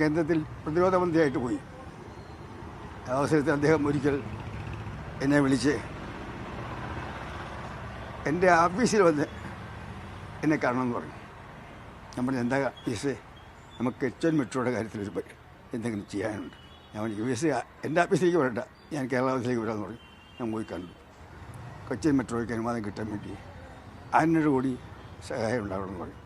കേന്ദ്രത്തിൽ പ്രതിരോധ മന്ത്രിയായിട്ട് പോയി. അവസരത്തിൽ അദ്ദേഹം ഒരിക്കൽ എന്നെ വിളിച്ച് എന്റെ ഓഫീസിൽ വന്ന് എന്നെ കാണണമെന്ന് പറഞ്ഞു. നമ്മൾ എന്താ ഈസ് നമുക്ക് എച്ച് എൻ മെട്രോയുടെ കാര്യത്തിൽ ഒരു എന്തെങ്കിലും ചെയ്യാനുണ്ട്. ഞാൻ യു എസ് എന്റെ ഓഫീസിലേക്ക് വരണ്ട. ഞാൻ കേരള ഓഫീസിലേക്ക് വരാമെന്ന് പറഞ്ഞു. ഞാൻ പോയി കണ്ടു. കൊച്ചിൻ മെട്രോയ്ക്ക് അനുവാദം കിട്ടാൻ വേണ്ടി അതിനോട് കൂടി സഹായം ഉണ്ടാവണമെന്ന് പറഞ്ഞു.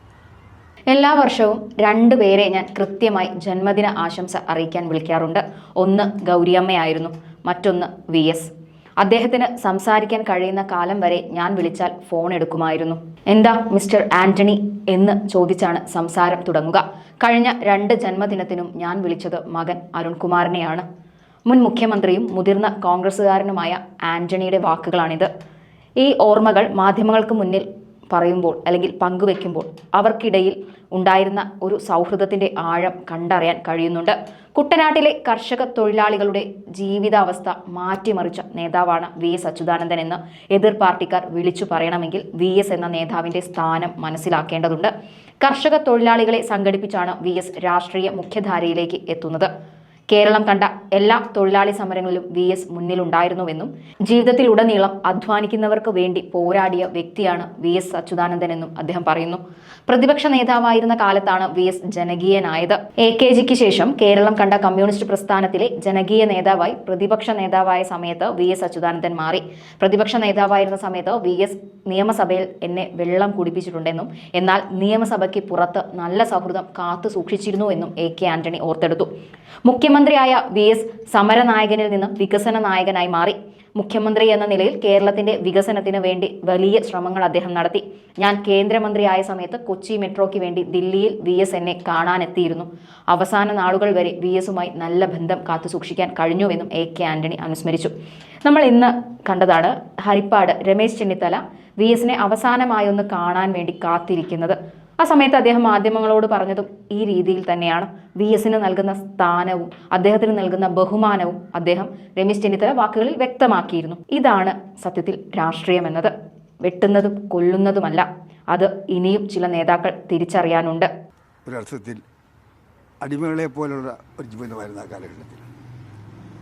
എല്ലാ വർഷവും രണ്ടു പേരെ ഞാൻ കൃത്യമായി ജന്മദിന ആശംസ അറിയിക്കാൻ വിളിക്കാറുണ്ട്. ഒന്ന് ഗൗരിയമ്മയായിരുന്നു മറ്റൊന്ന് വി എസ്. അദ്ദേഹത്തിന് സംസാരിക്കാൻ കഴിയുന്ന കാലം വരെ ഞാൻ വിളിച്ചാൽ ഫോൺ എടുക്കുമായിരുന്നു. എന്താ മിസ്റ്റർ ആന്റണി എന്ന് ചോദിച്ചാണ് സംസാരം തുടങ്ങുക. കഴിഞ്ഞ രണ്ട് ജന്മദിനത്തിനും ഞാൻ വിളിച്ചത് മകൻ അരുൺകുമാറിനെയാണ്. മുൻ മുഖ്യമന്ത്രിയും മുതിർന്ന കോൺഗ്രസ്സുകാരനുമായ ആന്റണിയുടെ വാക്കുകളാണിത്. ഈ ഓർമ്മകൾ മാധ്യമങ്ങൾക്ക് മുന്നിൽ പറയുമ്പോൾ അല്ലെങ്കിൽ പങ്കുവെക്കുമ്പോൾ അവർക്കിടയിൽ ഉണ്ടായിരുന്ന ഒരു സൗഹൃദത്തിന്റെ ആഴം കണ്ടറിയാൻ കഴിയുന്നുണ്ട്. കുട്ടനാട്ടിലെ കർഷക തൊഴിലാളികളുടെ ജീവിതാവസ്ഥ മാറ്റിമറിച്ച നേതാവാണ് വി. എസ്. അച്യുതാനന്ദൻ എന്ന് എതിർ പാർട്ടിക്കാർ വിളിച്ചു പറയണമെങ്കിൽ വി. എസ്. എന്ന നേതാവിന്റെ സ്ഥാനം മനസ്സിലാക്കേണ്ടതുണ്ട്. കർഷക തൊഴിലാളികളെ സംഘടിപ്പിച്ചാണ് വി. എസ്. രാഷ്ട്രീയ മുഖ്യധാരയിലേക്ക് എത്തുന്നത്. കേരളം കണ്ട എല്ലാ തൊഴിലാളി സമരങ്ങളിലും വി എസ് മുന്നിലുണ്ടായിരുന്നുവെന്നും ജീവിതത്തിലുടനീളം അധ്വാനിക്കുന്നവർക്ക് വേണ്ടി പോരാടിയ വ്യക്തിയാണ് വി എസ് അച്യുതാനന്ദൻ എന്നും അദ്ദേഹം പറയുന്നു. പ്രതിപക്ഷ നേതാവായിരുന്ന കാലത്താണ് വി എസ് ജനകീയനായത്. എ കെ ജിക്ക് ശേഷം കേരളം കണ്ട കമ്മ്യൂണിസ്റ്റ് പ്രസ്ഥാനത്തിലെ ജനകീയ നേതാവായി പ്രതിപക്ഷ നേതാവായ സമയത്ത് വി എസ് അച്യുതാനന്ദൻ മാറി. പ്രതിപക്ഷ നേതാവായിരുന്ന സമയത്ത് വി എസ് നിയമസഭയിൽ എന്നെ വെള്ളം കുടിപ്പിച്ചിട്ടുണ്ടെന്നും എന്നാൽ നിയമസഭയ്ക്ക് പുറത്ത് നല്ല സൗഹൃദം കാത്തു സൂക്ഷിച്ചിരുന്നു എന്നും എ കെ ആന്റണി ഓർത്തെടുത്തു. മുഖ്യമന്ത്രിയായ വി എസ് സമരനായകനിൽ നിന്നും വികസന നായകനായി മാറി. മുഖ്യമന്ത്രി എന്ന നിലയിൽ കേരളത്തിന്റെ വികസനത്തിന് വേണ്ടി വലിയ ശ്രമങ്ങൾ അദ്ദേഹം നടത്തി. ഞാൻ കേന്ദ്രമന്ത്രിയായ സമയത്ത് കൊച്ചി മെട്രോയ്ക്ക് വേണ്ടി ദില്ലിയിൽ വി എസ് എന്നെ കാണാനെത്തിയിരുന്നു. അവസാന നാളുകൾ വരെ വി എസുമായി നല്ല ബന്ധം കാത്തു സൂക്ഷിക്കാൻ കഴിഞ്ഞുവെന്നും എ കെ ആന്റണി അനുസ്മരിച്ചു. നമ്മൾ ഇന്ന് കണ്ടതാണ് ഹരിപ്പാട് രമേശ് ചെന്നിത്തല വി എസിനെ അവസാനമായി ഒന്ന് കാണാൻ വേണ്ടി കാത്തിരിക്കുന്നത്. ആ സമയത്ത് അദ്ദേഹം മാധ്യമങ്ങളോട് പറഞ്ഞതും ഈ രീതിയിൽ തന്നെയാണ്. വി എസിന് നൽകുന്ന സ്ഥാനവും അദ്ദേഹത്തിന് നൽകുന്ന ബഹുമാനവും അദ്ദേഹം രമേശ് ചെന്നിത്തല വാക്കുകളിൽ വ്യക്തമാക്കിയിരുന്നു. ഇതാണ് സത്യത്തിൽ രാഷ്ട്രീയം എന്നത്. വെട്ടുന്നതും കൊല്ലുന്നതുമല്ല. അത് ഇനിയും ചില നേതാക്കൾ തിരിച്ചറിയാനുണ്ട്. ഒരർത്ഥത്തിൽ അടിമകളെ പോലുള്ള ഒരു ജീവിതമായിരുന്നു ആ കാലഘട്ടത്തിൽ.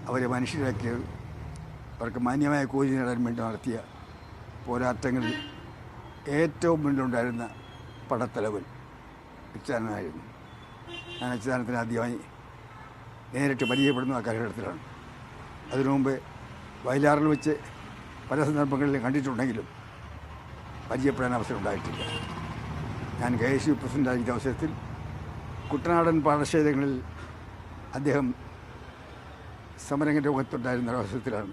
അവരെ മനുഷ്യരാക്കിയത് അവർക്ക് മാന്യമായ കൂലി നേടാൻ വേണ്ടി നടത്തിയ പോരാട്ടങ്ങളിൽ ഏറ്റവും മുന്നിലുണ്ടായിരുന്ന പടത്തലവൻ അച്യുതാനന്ദനായിരുന്നു. ഞാൻ അച്യുതാനത്തിന് ആദ്യമായി നേരിട്ട് പരിചയപ്പെടുന്ന ആ കാലഘട്ടത്തിലാണ് അതിനു മുമ്പ് വയലാറിൽ വെച്ച് പല സന്ദർഭങ്ങളിലും കണ്ടിട്ടുണ്ടെങ്കിലും പരിചയപ്പെടാൻ അവസരം ഉണ്ടായിട്ടില്ല. ഞാൻ കെ എസ് യു പ്രസിഡന്റായിരിക്കുന്ന അവസരത്തിൽ കുട്ടനാടൻ പാടശേഖരങ്ങളിൽ അദ്ദേഹം സമരംഗ രോഗത്തുണ്ടായിരുന്ന അവസരത്തിലാണ്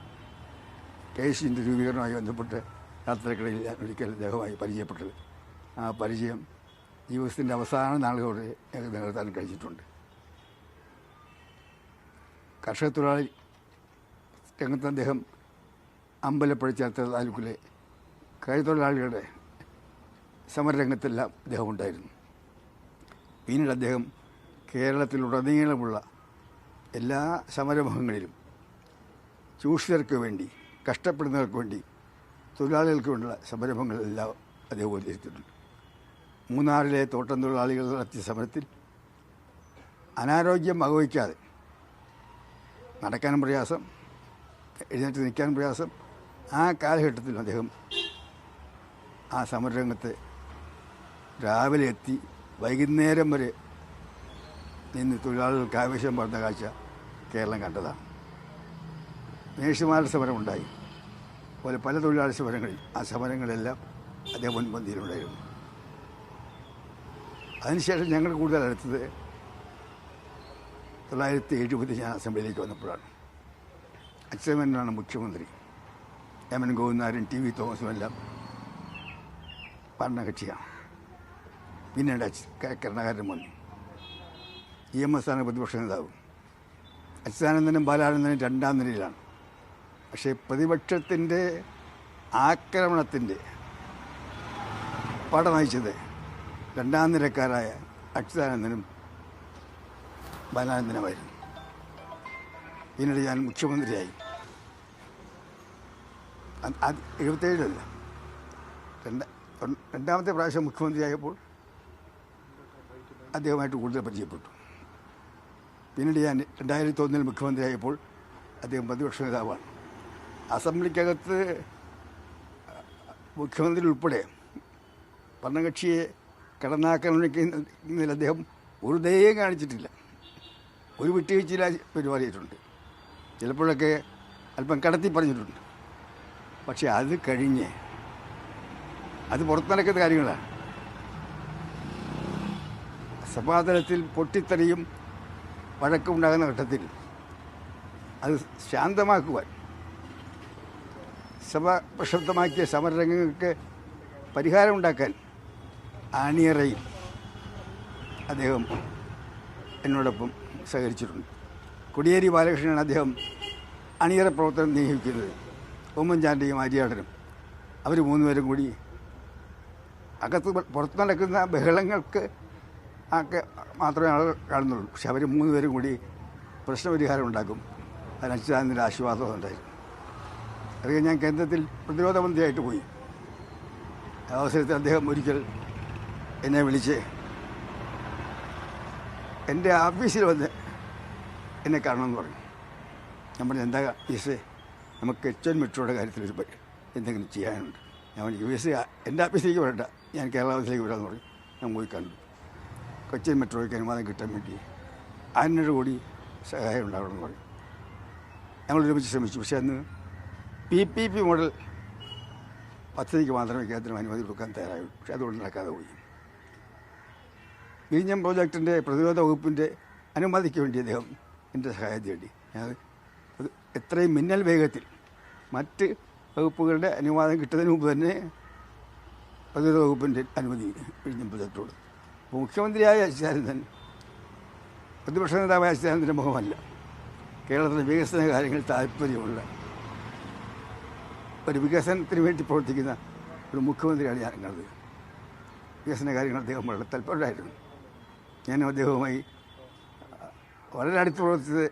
കെ എസ് യുവിന്റെ രൂപീകരണവുമായി ബന്ധപ്പെട്ട് യാത്രക്കിടയിൽ ഞാൻ ഒരിക്കൽ അദ്ദേഹവുമായി പരിചയപ്പെട്ടത്. പരിചയം ജീവിതത്തിന്റെ അവസാന നാളുകളോടെ ഞങ്ങൾക്ക് നിലനിർത്താൻ കഴിഞ്ഞിട്ടുണ്ട്. കർഷക തൊഴിലാളി രംഗത്ത് അദ്ദേഹം അമ്പലപ്പുഴ ചേർത്ത താലൂക്കിലെ കൈത്തൊഴിലാളികളുടെ സമരരംഗത്തെല്ലാം അദ്ദേഹം ഉണ്ടായിരുന്നു. പിന്നീട് അദ്ദേഹം കേരളത്തിലുടനീളമുള്ള എല്ലാ സമരമുഖങ്ങളിലും ചൂഷിതർക്ക് വേണ്ടി കഷ്ടപ്പെടുന്നവർക്ക് വേണ്ടി തൊഴിലാളികൾക്ക് വേണ്ടിയുള്ള സംരംഭങ്ങളെല്ലാം അദ്ദേഹം ഉദ്ദേശിച്ചിട്ടുണ്ട് മൂന്നാറിലെ തോട്ടം തൊഴിലാളികൾ നടത്തിയ സമരത്തിൽ അനാരോഗ്യം വകവയ്ക്കാതെ നടക്കാനും പ്രയാസം എഴുന്നേറ്റ് നിൽക്കാനും പ്രയാസം ആ കാലഘട്ടത്തിൽ അദ്ദേഹം ആ സമരരംഗത്ത് രാവിലെ എത്തി വൈകുന്നേരം വരെ നിന്ന് തൊഴിലാളികൾക്ക് ആവേശം പറഞ്ഞ കാഴ്ച കേരളം കണ്ടതാണ്. നേഴ്സുമാരുടെ സമരമുണ്ടായി. അതുപോലെ പല തൊഴിലാളി സമരങ്ങളിൽ ആ സമരങ്ങളെല്ലാം അദ്ദേഹം മുൻപന്തിയിലുണ്ടായിരുന്നു. അതിനുശേഷം ഞങ്ങൾ കൂടുതൽ അടുത്തത് തൊള്ളായിരത്തി എഴുപത് ഞാൻ അസംബ്ലിയിലേക്ക് വന്നപ്പോഴാണ്. അച്യുതമേനോനാണ് മുഖ്യമന്ത്രി. എം എൻ ഗോവിന്ദാരും ടി വി തോമസും എല്ലാം ഭരണകക്ഷിയാണ്. പിന്നീട് കരുണാകരൻ വന്നു. ഇ എം എസ് ആണ് പ്രതിപക്ഷ നേതാവ്. അച്യുതാനന്ദനും ബാലാനന്ദനും രണ്ടാം നിലയിലാണ്. പക്ഷേ പ്രതിപക്ഷത്തിന്റെ ആക്രമണത്തിന്റെ പട നയിച്ചത് രണ്ടാം നിരക്കാരായ അച്യുതാനന്ദനും ബാലാനന്ദനുമായിരുന്നു. പിന്നീട് ഞാൻ മുഖ്യമന്ത്രിയായി. അത് എഴുപത്തേഴിലല്ല. രണ്ട രണ്ടാമത്തെ പ്രാവശ്യം മുഖ്യമന്ത്രിയായപ്പോൾ അദ്ദേഹമായിട്ട് കൂടുതൽ പരിചയപ്പെട്ടു. പിന്നീട് ഞാൻ രണ്ടായിരത്തി ഒന്നിൽ മുഖ്യമന്ത്രിയായപ്പോൾ അദ്ദേഹം പ്രതിപക്ഷ നേതാവാണ്. അസംബ്ലിക്കകത്ത് മുഖ്യമന്ത്രി ഉൾപ്പെടെ ഭരണകക്ഷിയെ കടന്നാക്രമിക്കുന്നതിൽ അദ്ദേഹം ഒരു ദയയും കാണിച്ചിട്ടില്ല. ഒരു വിട്ടുവീഴ്ചയില്ല പെരുമാറിയിട്ടുണ്ട് ചിലപ്പോഴൊക്കെ അല്പം കടത്തി പറഞ്ഞിട്ടുണ്ട്. പക്ഷെ അത് കഴിഞ്ഞ് അത് പുറത്തു നടക്കുന്ന കാര്യങ്ങളാണ് സഭാതലത്തിൽ പൊട്ടിത്തെറിയും വഴക്കുണ്ടാകുന്ന ഘട്ടത്തിൽ അത് ശാന്തമാക്കുവാൻ സഭ പ്രക്ഷുബ്ധമാക്കിയ സമരരംഗങ്ങൾക്ക് പരിഹാരമുണ്ടാക്കാൻ ആണിയറയിൽ അദ്ദേഹം എന്നോടൊപ്പം സഹകരിച്ചിട്ടുണ്ട്. കൊടിയേരി ബാലകൃഷ്ണനാണ് അദ്ദേഹം അണിയറ പ്രവർത്തനം നിയോഗിക്കുന്നത് ഉമ്മൻചാണ്ടിയും ആര്യാടനും അവർ മൂന്നുപേരും കൂടി അകത്ത് പുറത്ത് നടക്കുന്ന ബഹളങ്ങൾക്ക് ഒക്കെ മാത്രമേ ആൾ കാണുന്നുള്ളൂ. പക്ഷെ അവർ മൂന്നുപേരും കൂടി പ്രശ്നപരിഹാരം ഉണ്ടാക്കും. അതിന് അച്യുതാനന്ദന്റെ ആശ്വാസം ഉണ്ടായിരുന്നു അത് ഞാൻ കേന്ദ്രത്തിൽ പ്രതിരോധ മന്ത്രിയായിട്ട് പോയി. അവസരത്തിൽ അദ്ദേഹം ഒരിക്കൽ എന്നെ വിളിച്ച് എന്റെ ഓഫീസിൽ വന്ന് എന്നെ കാണണമെന്ന് പറഞ്ഞു. ഞാൻ പറഞ്ഞു എന്താ ഈസ് നമുക്ക് എച്ച് എൻ മെട്രോയുടെ കാര്യത്തിൽ ഒരു എന്തെങ്കിലും ചെയ്യാനുണ്ട്. ഞാൻ യു എസ് എന്റെ ഓഫീസിലേക്ക് വരണ്ട. ഞാൻ കേരളത്തിലേക്ക് വരാമെന്ന് പറഞ്ഞു. ഞാൻ പോയി കണ്ടു. കൊച്ചിൻ മെട്രോയ്ക്ക് അനുവാദം കിട്ടാൻ വേണ്ടി അതിനൊരു കൂടി സഹായം ഉണ്ടാവണമെന്ന് പറഞ്ഞു. ഞങ്ങൾ ഒരുമിച്ച് ശ്രമിച്ചു. പക്ഷേ അന്ന് പി പി പി മോഡൽ പദ്ധതിക്ക് മാത്രമേ കേന്ദ്രം അനുമതി കൊടുക്കാൻ തയ്യാറായുള്ളൂ. പക്ഷേ അതുകൊണ്ട് നടക്കാതെ പോയി. വിഴിഞ്ഞം പ്രോജക്റ്റിന്റെ പ്രതിരോധ വകുപ്പിന്റെ അനുമതിക്ക് വേണ്ടി അദ്ദേഹം എന്റെ സഹായം തേടി. ഞാൻ എത്രയും മിന്നൽ വേഗത്തിൽ മറ്റ് വകുപ്പുകളുടെ അനുവാദം കിട്ടുന്നതിന് മുമ്പ് തന്നെ പ്രതിരോധ വകുപ്പിന്റെ അനുമതി വിഴിഞ്ഞം പ്രോജക്റ്റോട് അപ്പോൾ മുഖ്യമന്ത്രിയായ അച്യുതാനന്ദൻ പ്രതിപക്ഷ നേതാവായ അച്യുതാനന്ദന്റെ മുഖമല്ല. കേരളത്തിലെ വികസന കാര്യങ്ങൾ താല്പര്യമുള്ള ഒരു വികസനത്തിന് വേണ്ടി പ്രവർത്തിക്കുന്ന ഒരു മുഖ്യമന്ത്രിയാണ് ഞാൻ കണ്ടത്. വികസന കാര്യങ്ങൾ അദ്ദേഹം വളരെ താല്പര്യമായിരുന്നു ഞാനും അദ്ദേഹവുമായി വളരെ അടുത്ത് പ്രവർത്തിച്ചത്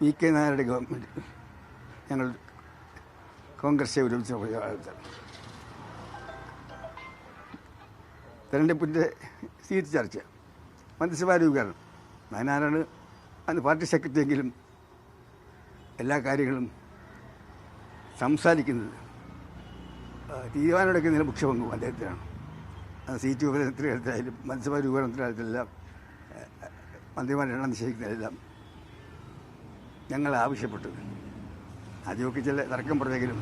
വി കെ നായരുടെ ഗവൺമെന്റ് ഞങ്ങൾ കോൺഗ്രസ് ഒരുമിച്ച് പോയ തെരഞ്ഞെടുപ്പിന്റെ സീറ്റ് ചർച്ച മന്ത്രിസഭാ രൂപീകരണം നാനാരാണ് അന്ന് പാർട്ടി സെക്രട്ടറി എങ്കിലും എല്ലാ കാര്യങ്ങളും സംസാരിക്കുന്നത് തീരുമാനമെടുക്കുന്നതിന് മുഖ്യ അദ്ദേഹത്തിനാണ്. സീറ്റ് വിഭജനത്തിന്റെ കാര്യത്തിലായാലും മന്ത്രിസഭാ രൂപീകരണത്തിന്റെ മന്ത്രിമാരുടെ എണ്ണം നിശ്ചയിക്കുന്നതെല്ലാം ഞങ്ങൾ ആവശ്യപ്പെട്ടു. ആദ്യമൊക്കെ ചില തർക്കം പറഞ്ഞെങ്കിലും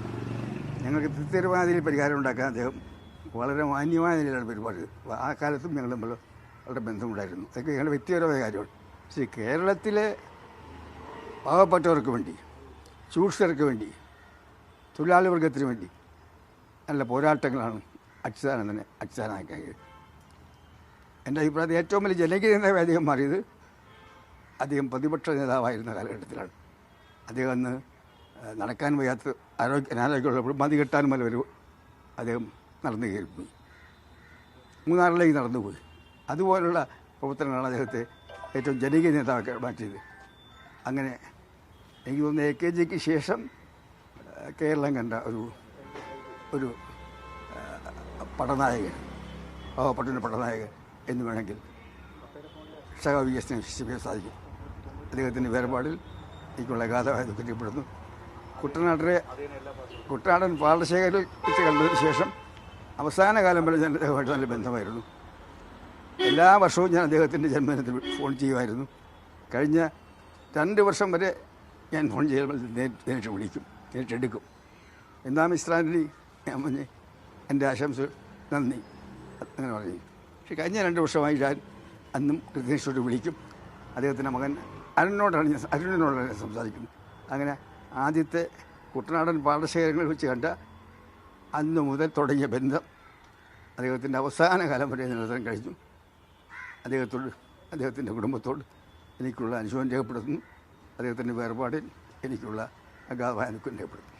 ഞങ്ങൾക്ക് തൃപ്തികരമായ നിലയിൽ പരിഹാരം ഉണ്ടാക്കാൻ അദ്ദേഹം വളരെ മാന്യമായ നിലയിലാണ് പെരുമാറിയത് ആ കാലത്തും ഞങ്ങൾ തമ്മിൽ വളരെ ബന്ധമുണ്ടായിരുന്നു. അതൊക്കെ ഞങ്ങളുടെ വ്യക്തിപരമായ കാര്യമാണ്. പക്ഷേ കേരളത്തിലെ പാവപ്പെട്ടവർക്ക് വേണ്ടി ചൂഷകർക്ക് വേണ്ടി തൊഴിലാളി വർഗത്തിന് വേണ്ടി നല്ല പോരാട്ടങ്ങളാണ് അച്യുതാനന്ദനെ കഴിയും എന്റെ അഭിപ്രായത്തിൽ ഏറ്റവും വലിയ ജനകീയ നേതാവ് അദ്ദേഹം മാറിയത് അദ്ദേഹം പ്രതിപക്ഷ നേതാവായിരുന്ന കാലഘട്ടത്തിലാണ്. അദ്ദേഹം അന്ന് നടക്കാൻ വയ്യാത്ത ആരോഗ്യ അനാരോഗ്യമുള്ളപ്പോൾ മതി കെട്ടാനും വല്ല ഒരു അദ്ദേഹം നടന്നു കയറിപ്പോയി മൂന്നാറിലേക്ക് നടന്നുപോയി. അതുപോലുള്ള പ്രവർത്തനങ്ങളാണ് അദ്ദേഹത്തെ ഏറ്റവും ജനകീയ നേതാവൊക്കെ മാറ്റിയത്. അങ്ങനെ എനിക്ക് തോന്നുന്നു എ കെ ജിക്ക് ശേഷം കേരളം കണ്ട ഒരു ഒരു പടനായകൻ പാവപ്പെട്ടൊരു പടനായകൻ എന്ന് വേണമെങ്കിൽ സഹ വി എസിനെ വിശ്വസിക്കാൻ സാധിക്കും. അദ്ദേഹത്തിന്റെ വേർപാടിൽ എനിക്കുള്ള ഗാഥമായി ദുഃഖിക്കപ്പെടുന്നു കുട്ടനാട്ടിലെ കുട്ടനാടൻ പാടശേഖരിൽ വെച്ച് കണ്ടതിന് ശേഷം അവസാന കാലം വരെ ഞാൻ അദ്ദേഹമായിട്ട് നല്ല ബന്ധമായിരുന്നു. എല്ലാ വർഷവും ഞാൻ അദ്ദേഹത്തിന്റെ ജന്മദിനത്തിൽ ഫോൺ ചെയ്യുമായിരുന്നു. കഴിഞ്ഞ രണ്ട് വർഷം വരെ ഞാൻ ഫോൺ ചെയ്യുമ്പോൾ നേരിട്ട് വിളിക്കും നേരിട്ട് എടുക്കും എന്താ മിസ്റ്റർ ആന്റണി ഞാൻ പറഞ്ഞ് എന്റെ ആശംസ നന്ദി. അങ്ങനെ പറഞ്ഞു. പക്ഷേ കഴിഞ്ഞ രണ്ട് വർഷമായി ഞാൻ അന്നും കൃത്യനിഷ്ഠയോട് വിളിക്കും. അദ്ദേഹത്തിന്റെ മകൻ അരുണിനോടാണ് ഞാൻ അരുണിനോടാണ് ഞാൻ സംസാരിക്കുന്നത് അങ്ങനെ ആദ്യത്തെ കുട്ടനാടൻ പാടശേഖരങ്ങളിൽ വെച്ച് കണ്ട അന്ന് മുതൽ തുടങ്ങിയ ബന്ധം അദ്ദേഹത്തിന്റെ അവസാന കാലം വരെ നിലനിർത്താൻ കഴിഞ്ഞു. അദ്ദേഹത്തോട് അദ്ദേഹത്തിന്റെ കുടുംബത്തോട് എനിക്കുള്ള അനുശോചനം രേഖപ്പെടുത്തുന്നു. അദ്ദേഹത്തിന്റെ വേർപാടിൽ എനിക്കുള്ള അഗാധമായ അനുക്കം രേഖപ്പെടുത്തുന്നു.